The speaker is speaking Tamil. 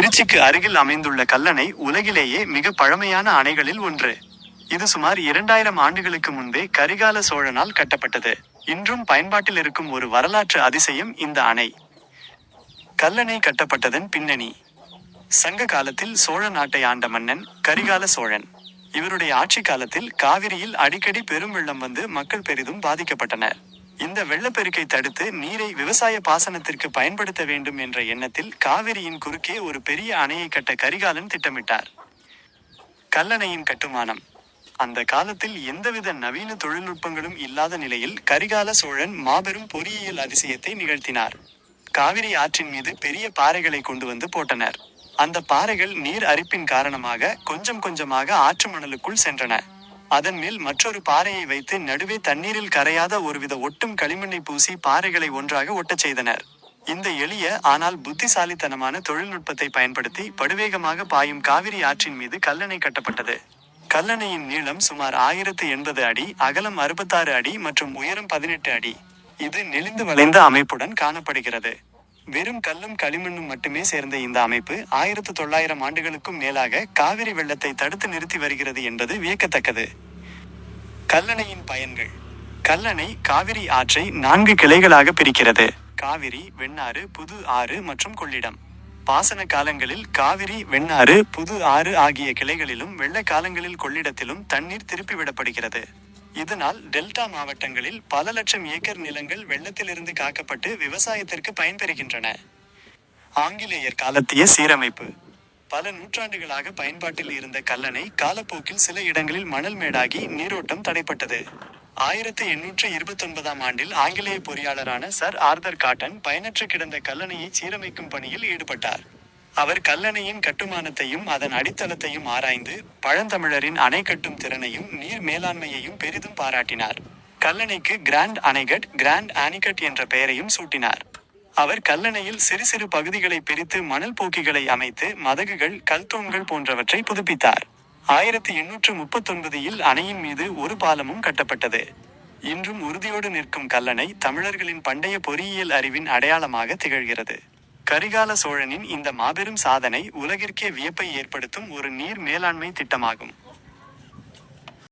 திருச்சிக்கு அருகில் அமைந்துள்ள கல்லணை உலகிலேயே மிக பழமையான அணைகளில் ஒன்று. இது சுமார் இரண்டாயிரம் ஆண்டுகளுக்கு முன்பே கரிகால சோழனால் கட்டப்பட்டது. இன்றும் பயன்பாட்டில் இருக்கும் ஒரு வரலாற்று அதிசயம் இந்த அணை. கல்லணை கட்டப்பட்டதன் பின்னணி. சங்க காலத்தில் சோழ நாட்டை ஆண்ட மன்னன் கரிகால சோழன். இவருடைய ஆட்சி காலத்தில் காவிரியில் அடிக்கடி பெரும் வெள்ளம் வந்து மக்கள் பெரிதும் பாதிக்கப்பட்டனர். இந்த வெள்ளப்பெருக்கை தடுத்து நீரை விவசாய பாசனத்திற்கு பயன்படுத்த வேண்டும் என்ற எண்ணத்தில் காவிரியின் குறுக்கே ஒரு பெரிய அணையை கட்ட கரிகாலன் திட்டமிட்டார். கல்லணையின் கட்டுமானம். அந்த காலத்தில் எந்தவித நவீன தொழில்நுட்பங்களும் இல்லாத நிலையில் கரிகால சோழன் மாபெரும் பொறியியல் அதிசயத்தை நிகழ்த்தினார். காவிரி ஆற்றின் மீது பெரிய பாறைகளை கொண்டு வந்து போட்டனர். அந்த பாறைகள் நீர் அரிப்பின் காரணமாக கொஞ்சம் கொஞ்சமாக ஆற்று மணலுக்குள் சென்றன. அதன் மேல் மற்றொரு பாறையை வைத்து நடுவே தண்ணீரில் கரையாத ஒருவித ஒட்டும் களிமண்ணை பூசி பாறைகளை ஒன்றாக ஒட்டச் செய்தனர். இந்த எளிய ஆனால் புத்திசாலித்தனமான தொழில்நுட்பத்தை பயன்படுத்தி படுவேகமாக பாயும் காவிரி ஆற்றின் மீது கல்லணை கட்டப்பட்டது. கல்லணையின் நீளம் சுமார் ஆயிரத்து எண்பது அடி அகலம் அறுபத்தாறு அடி மற்றும் உயரம் பதினெட்டு அடி. இது நெளிந்து வளைந்த அமைப்புடன் காணப்படுகிறது. வெறும் கல்லும் களிமண்ணும் மட்டுமே சேர்ந்த இந்த அமைப்பு ஆயிரத்து தொள்ளாயிரம் ஆண்டுகளுக்கும் மேலாக காவிரி வெள்ளத்தை தடுத்து நிறுத்தி வருகிறது என்பது வியக்கத்தக்கது. கல்லணையின் பயன்கள். கல்லணை காவிரி ஆற்றை நான்கு கிளைகளாக பிரிக்கிறது. காவிரி வெண்ணாறு புது ஆறு மற்றும் கொள்ளிடம். பாசன காலங்களில் காவிரி வெண்ணாறு புது ஆறு ஆகிய கிளைகளிலும் வெள்ள காலங்களில் கொள்ளிடத்திலும் தண்ணீர் திருப்பி விடப்படுகிறது. இதனால் டெல்டா மாவட்டங்களில் பல லட்சம் ஏக்கர் நிலங்கள் வெள்ளத்திலிருந்து காக்கப்பட்டு விவசாயத்திற்கு பயன்பெறுகின்றன. ஆங்கிலேயர் காலத்திய சீரமைப்பு. பல நூற்றாண்டுகளாக பயன்பாட்டில் இருந்த கல்லணை காலப்போக்கில் சில இடங்களில் மணல் மேடாகி நீரோட்டம் தடைப்பட்டது. ஆயிரத்தி எண்ணூற்று இருபத்தொன்பதாம் ஆண்டில் ஆங்கிலேய பொறியாளரான சர் ஆர்தர் காட்டன் பயனற்று கிடந்த கல்லணையை சீரமைக்கும் பணியில் ஈடுபட்டார். அவர் கல்லணையின் கட்டுமானத்தையும் அதன் அடித்தளத்தையும் ஆராய்ந்து பழந்தமிழரின் அணை கட்டும் திறனையும் நீர் மேலாண்மையையும் பெரிதும் பாராட்டினார். கல்லணைக்கு கிராண்ட் அணைகட் கிராண்ட் ஆனிகட் என்ற பெயரையும் சூட்டினார். அவர் கல்லணையில் சிறு சிறு பகுதிகளை பிரித்து மணல் போக்கிகளை அமைத்து மதகுகள் கல்தூண்கள் போன்றவற்றை புதுப்பித்தார். ஆயிரத்தி எண்ணூற்று முப்பத்தொன்பதில் அணையின் மீது ஒரு பாலமும் கட்டப்பட்டது. இன்றும் உறுதியோடு நிற்கும் கல்லணை தமிழர்களின் பண்டைய பொறியியல் அறிவின் அடையாளமாக திகழ்கிறது. கரிகால சோழனின் இந்த மாபெரும் சாதனை உலகிற்கே வியப்பை ஏற்படுத்தும் ஒரு நீர் மேலாண்மை திட்டமாகும்.